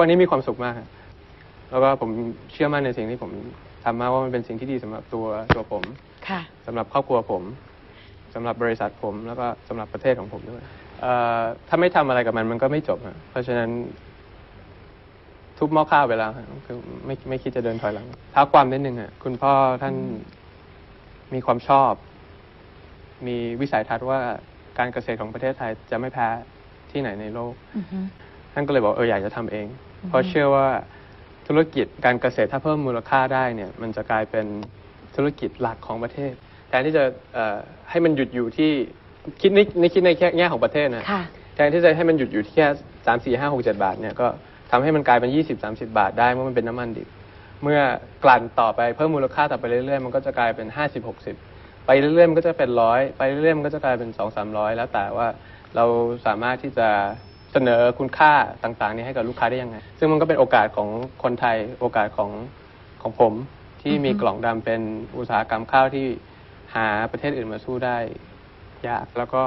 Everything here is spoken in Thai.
วันนี้มีความสุขมากครับแล้วก็ผมเชื่อมั่นในสิ่งที่ผมทำมากว่ามันเป็นสิ่งที่ดีสำหรับตัวตัวผมค่ะสำหรับครอบครัวผมสำหรับบริษัทผม แล้วก็สำหรับประเทศของผมด้วยเอ่อถ้าไม่ทำอะไรกับมันมันก็ไม่จบอะเพราะฉะนั้น ทุบหม้อข้าวไปแล้วฮะคือไม่ไม่คิดจะเดินถอยหลังท้าความนิดนึงอะคุณพ่อท่านมีความชอบ มีวิสัยทัศน์ว่าการเกษตรของประเทศไทยจะไม่แพ้ที่ไหนในโลกอือฮึ ท่านก็เลยบอกเอออยากจะทำเองอืมเพราะเชื่อว่าธุรกิจการเกษตรถ้าเพิ่มมูลค่าได้เนี่ย มันจะกลายเป็นธุรกิจหลักของประเทศแทนที่จะเอ่อให้มันหยุดอยู่ที่คิดในในคิดในแค่แง่ของประเทศนะค่ะแทนที่จะให้มันหยุดอยู่ที่แค่สามสี่ห้าหกเจ็ดบาทเนี่ยก็ทำให้มันกลายเป็นยี่สิบสามสิบาทได้เมื่อมันเป็นน้ำมันดิบเมื่อกลั่นต่อไปเพิ่มมูลค่าต่อไปเรื่อยๆมันก็จะกลายเป็นห้าสิบหกสิบไปเรื่อยๆมันก็จะเป็นร้อยไปเรื่อยๆมันก็จะกลายเป็นสองสามร้อยแล้วแต่ว่าเราสามารถที่จะ เสนอคุณค่าต่างๆ นี้ให้กับลูกค้าได้ยังไง ซึ่งมันก็เป็นโอกาสของคนไทยโอกาสของของผมที่มีกล่องดำเป็นอุตสาหกรรมข้าวที่หาประเทศอื่นมาสู้ได้ยากแล้วก็